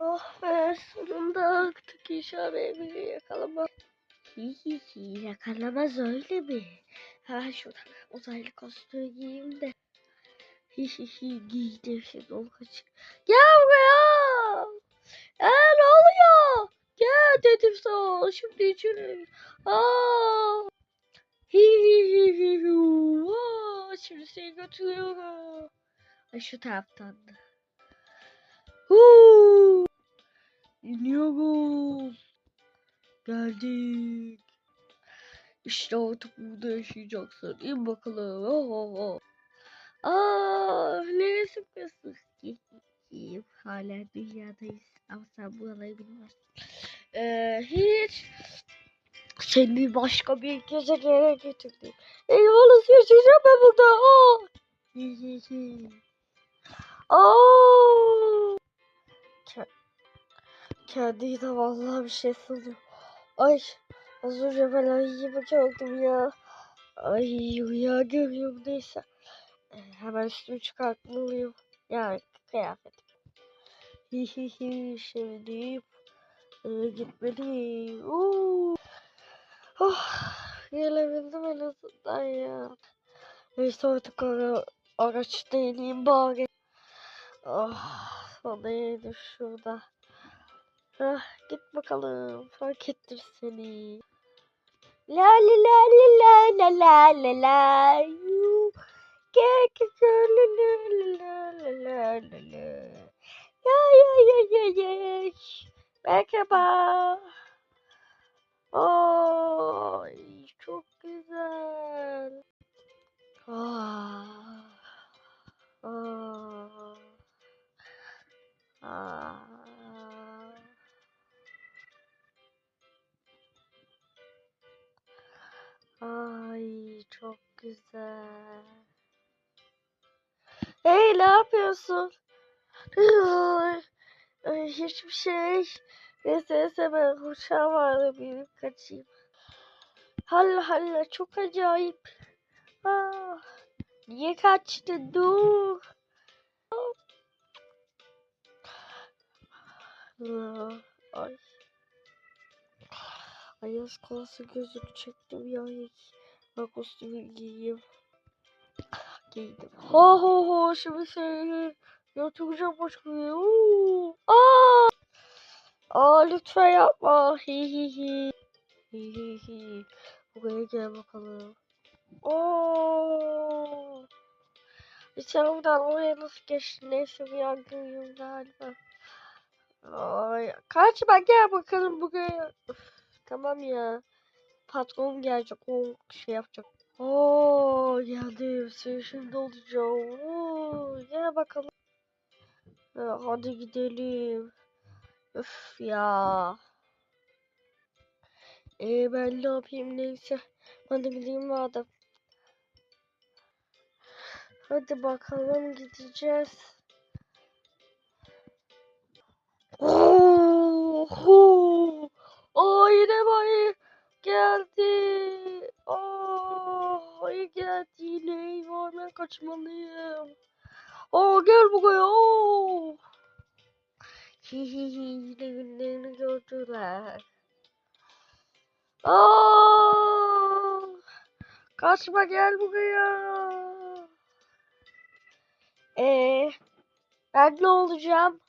Oh be sonunda artık işaretimi yakalama. Hi hi hi yakalamaz öyle mi? Ha şurada uzaylı kostümü giyeyim de. Hi hi hi giydim şimdi onu kaç. Gel buraya. Ee, ne oluyor? Gel dedim sana şimdi içeri. Aa. Hi hi şimdi seni götürüyorum. Şu taraftan da. İniyoruz. Geldik. İşte artık burada yaşayacaksın. İn bakalım. Oh, oh, oh. Aa, neresi burası? Hala dünyadayız. Ama sen buraları bilmezsin. Ee, hiç seni başka bir gezegene getirdim. Eyvallah yaşayacağım ben burada. Aa. Hi hi hi. Aa. Ke- Kendi de vallahi bir şey sanıyor. Ay az önce ben ayıya bakıyordum ya. Ay rüya görüyorum neyse. Ee, hemen üstümü çıkartmalıyım. Yani kıyafet. Hi hi hi şimdi e, gitmeliyim. Oo. Oh, gelebildim en azından ya. Neyse artık ara, araçta ineyim bari. Oh, sana yedim şurada. Hah, git bakalım. Fark ettim seni. La la la la la la la la you gel la la la la la la ya ya ya ya ya merhaba oy çok güzel ah ah ah güzel. Hey ne yapıyorsun? Hiçbir şey. Neyse neyse ben uçağım vardı bir kaçayım. Halla halla çok acayip. Ah, niye kaçtın dur. Ay. Ay az kalsın gözünü çektim ya. Ben kostümü giyeyim. Giydim. Ho ho ho şimdi seni götüreceğim başka bir yere. Oo. Aa! Aa lütfen yapma. Hi hi hi. Hi hi hi. Buraya gel bakalım. Oo. Buradan oraya nasıl geçtin? Neyse bir yangın galiba. Ay, kaçma gel bakalım buraya. Üf, tamam ya. Patron gelecek o şey yapacak. Oo geldim. Seni şimdi olacağım. Oo, gel bakalım. Ha, hadi gidelim. Öf ya. Ee, ben ne yapayım neyse. Hadi gideyim madem. Hadi bakalım gideceğiz. Aa ayı geldi yine. Eyvah ben kaçmalıyım. Aa gel buraya. Oo. Hi hi hi yine günlerini gördüler. Aa kaçma gel buraya. Ee ben ne olacağım?